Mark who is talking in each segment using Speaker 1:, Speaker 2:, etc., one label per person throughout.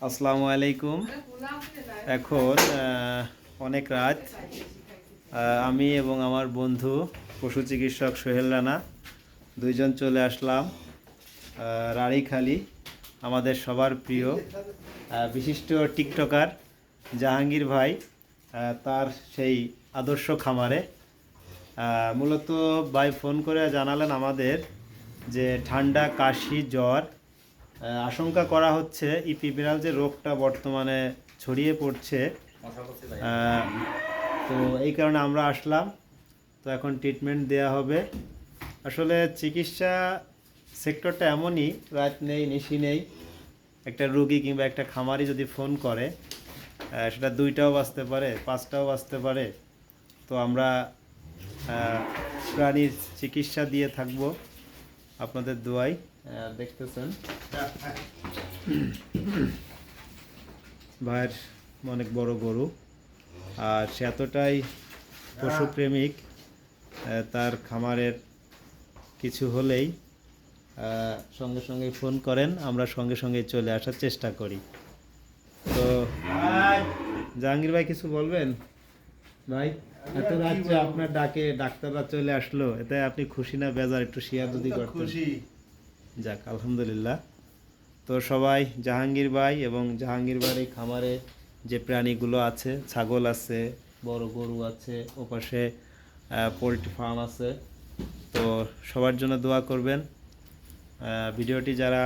Speaker 1: আসসালামু আলাইকুম। এখন অনেক রাত। আমি এবং আমার বন্ধু পশু চিকিৎসক সোহেল রানা, দুইজন চলে আসলাম রাড়িখালি, আমাদের সবার প্রিয় বিশিষ্ট টিকটকার জাহাঙ্গীর ভাই তার সেই আদর্শ খামারে। মূলত ভাই ফোন করে জানালেন আমাদের যে ঠান্ডা, কাশি, জ্বর আশঙ্কা করা হচ্ছে ইপি যে রোগটা বর্তমানে ছড়িয়ে পড়ছে। তো এই কারণে আমরা আসলাম। তো এখন ট্রিটমেন্ট দেওয়া হবে। আসলে চিকিৎসা সেক্টরটা এমনই, রাত নেই, নিশি নেই। একটা রুগী কিংবা একটা খামারি যদি ফোন করে সেটা দুইটাও বাঁচতে পারে, পাঁচটাও বাঁচতে পারে। তো আমরা প্রাণীর চিকিৎসা দিয়ে থাকব। আপনাদের দোয়াই দেখতেছেন। ভাইয়ের অনেক বড় গরু আর সে এতটাই পশুপ্রেমিক তার খামারের কিছু হলেই সঙ্গে সঙ্গে ফোন করেন আমরা সঙ্গে সঙ্গে চলে আসার চেষ্টা করি। তো জাহাঙ্গীর ভাই কিছু বলবেন? ভাই এত রাত্রে আপনার ডাকে ডাক্তাররা চলে আসলো এতে আপনি খুশি না বেজার একটু শেয়ার যদি করতেন?
Speaker 2: খুশি।
Speaker 1: যাক আলহামদুলিল্লাহ। তো সবাই জাহাঙ্গীর ভাই এবং জাহাঙ্গীর এই খামারে যে প্রাণীগুলো আছে ছাগল আছে বড় গরু আছে ওপাশে পোলট্রি ফার্ম আছে তো সবার জন্য দোয়া করবেন। ভিডিওটি যারা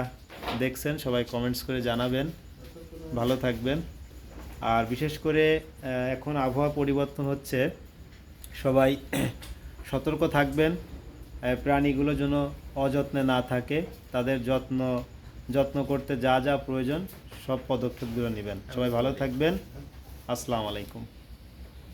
Speaker 1: দেখছেন সবাই কমেন্টস করে জানাবেন। ভালো থাকবেন। আর বিশেষ করে এখন আবহাওয়া পরিবর্তন হচ্ছে। সবাই সতর্ক থাকবেন। প্রাণীগুলো যেন অযত্নে না থাকে, তাদের যত্ন যত্ন করতে যা যা প্রয়োজন, সব পদক্ষেপগুলো নেবেন। সবাই ভালো থাকবেন। আসসালামু আলাইকুম।